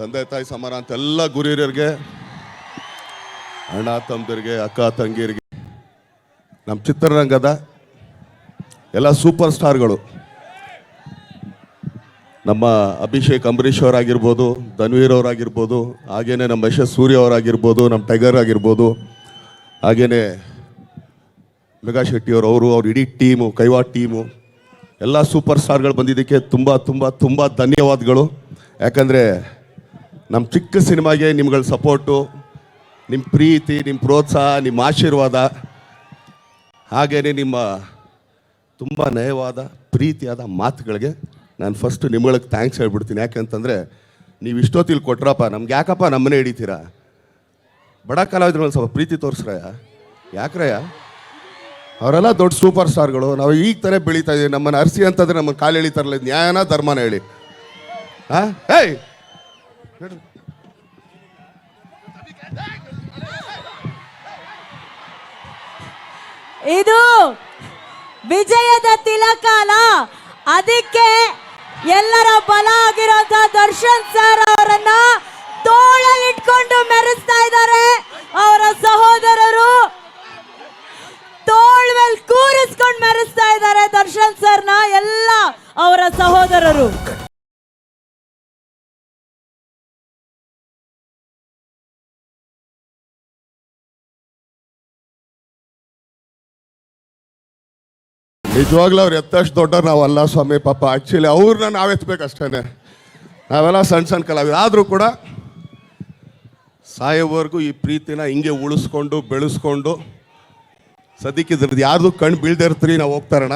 ತಂದೆ ತಾಯಿ ಸಮಾನ ಅಂತ ಎಲ್ಲ ಗುರಿಯರಿಗೆ, ಅಣ್ಣ ತಮ್ಮದಿರಿಗೆ, ಅಕ್ಕ ತಂಗಿರಿಗೆ ನಮ್ಮ ಚಿತ್ರರಂಗದ ಎಲ್ಲ ಸೂಪರ್ ಸ್ಟಾರ್ಗಳು. ನಮ್ಮ ಅಭಿಷೇಕ್ ಅಂಬರೀಷ್ ಅವರಾಗಿರ್ಬೋದು, ಧನ್ವೀರ್ ಅವರಾಗಿರ್ಬೋದು, ಹಾಗೇನೆ ನಮ್ಮ ಯಶಸ್ ಸೂರ್ಯ ಅವರಾಗಿರ್ಬೋದು, ನಮ್ಮ ಟೈಗರ್ ಆಗಿರ್ಬೋದು, ಹಾಗೇನೆ ಮೆಗಾ ಶೆಟ್ಟಿ ಅವರು ಅವರು, ಅವ್ರ ಇಡೀ ಟೀಮು, ಕೈವಾ ಟೀಮು, ಎಲ್ಲ ಸೂಪರ್ ಸ್ಟಾರ್ಗಳು ಬಂದಿದ್ದಕ್ಕೆ ತುಂಬ ತುಂಬ ತುಂಬ ಧನ್ಯವಾದಗಳು. ಯಾಕಂದರೆ ನಮ್ಮ ಚಿಕ್ಕ ಸಿನಿಮಾಗೆ ನಿಮ್ಗಳ ಸಪೋರ್ಟು ನಿಮ್ಮ ಪ್ರೀತಿ ನಿಮ್ಮ ಪ್ರೋತ್ಸಾಹ ನಿಮ್ಮ ಆಶೀರ್ವಾದ ಹಾಗೆಯೇ ನಿಮ್ಮ ತುಂಬ ನಯವಾದ, ಪ್ರೀತಿಯಾದ ಮಾತುಗಳಿಗೆ ನಾನು ಫಸ್ಟು ನಿಮ್ಗಳಿಗೆ ಥ್ಯಾಂಕ್ಸ್ ಹೇಳ್ಬಿಡ್ತೀನಿ. ಯಾಕೆಂತಂದರೆ ನೀವು ಇಷ್ಟೊತ್ತಿಲ್ಲಿ ಕೊಟ್ರಪ್ಪ, ನಮ್ಗೆ ಯಾಕಪ್ಪ ನಮ್ಮನೆ ಹಿಡಿತೀರಾ? ಬಡ ಕಲಾವಿದ್ರ ಮೇಲೆ ಸ್ವಲ್ಪ ಪ್ರೀತಿ ತೋರಿಸ್ರಯ್ಯ? ಯಾಕ್ರಯ್ಯ? ಅವರೆಲ್ಲ ದೊಡ್ಡ ಸೂಪರ್ ಸ್ಟಾರ್ಗಳು. ನಾವು ಈಗ ತಾನೇ ಬೆಳೀತಾ ಇದೀವಿ. ನಮ್ಮನ್ನು ಅರ್ಸಿ ಅಂತಂದ್ರೆ ನಮ್ಮನ್ನು ಕಾಲು ಎಳಿತಾರಲ್ಲ ನ್ಯಾಯನ ಧರ್ಮನ ಹೇಳಿ. ಹಾಂ ಏಯ್! ಇದು ವಿಜಯದ ತಿಲಕಾಲ. ಅದಕ್ಕೆ ಎಲ್ಲರ ಬಲ ಆಗಿರೋಂತ ದರ್ಶನ್ ಸರ್ ಅವರನ್ನ ತೋಳಲ್ಲಿಟ್ಕೊಂಡು ಮೆರೆಸ್ತಾ ಇದ್ದಾರೆ. ಅವರ ಸಹೋದರರು ತೋಳ್ ಮೇಲೆ ಕೂರಿಸ್ಕೊಂಡು ಮೆರೆಸ್ತಾ ಇದ್ದಾರೆ ದರ್ಶನ್ ಸರ್ನ, ಎಲ್ಲ ಅವರ ಸಹೋದರರು. ನಿಜವಾಗ್ಲೂ ಅವ್ರು ಎತ್ತಷ್ಟು ದೊಡ್ಡ ನಾವಲ್ಲ ಸ್ವಾಮಿ, ಪಾಪ. ಆ್ಯಕ್ಚುಲಿ ಅವ್ರನ್ನ ನಾವು ಎತ್ತಬೇಕಷ್ಟೇ ನಾವೆಲ್ಲ ಸಣ್ಣ ಸಣ್ಣ ಕಲಾವಿದ. ಆದರೂ ಕೂಡ ಸಾಯೋವರೆಗೂ ಈ ಪ್ರೀತಿನ ಹಿಂಗೆ ಉಳಿಸ್ಕೊಂಡು, ಬೆಳೆಸ್ಕೊಂಡು ಸದ್ಯಕ್ಕೆ ಇದ್ರದ್ದು ಯಾರ್ದು ಕಣ್ಣು ಬೀಳ್ದಿರ್ತೀರಿ ನಾವು ಹೋಗ್ತಾರಣ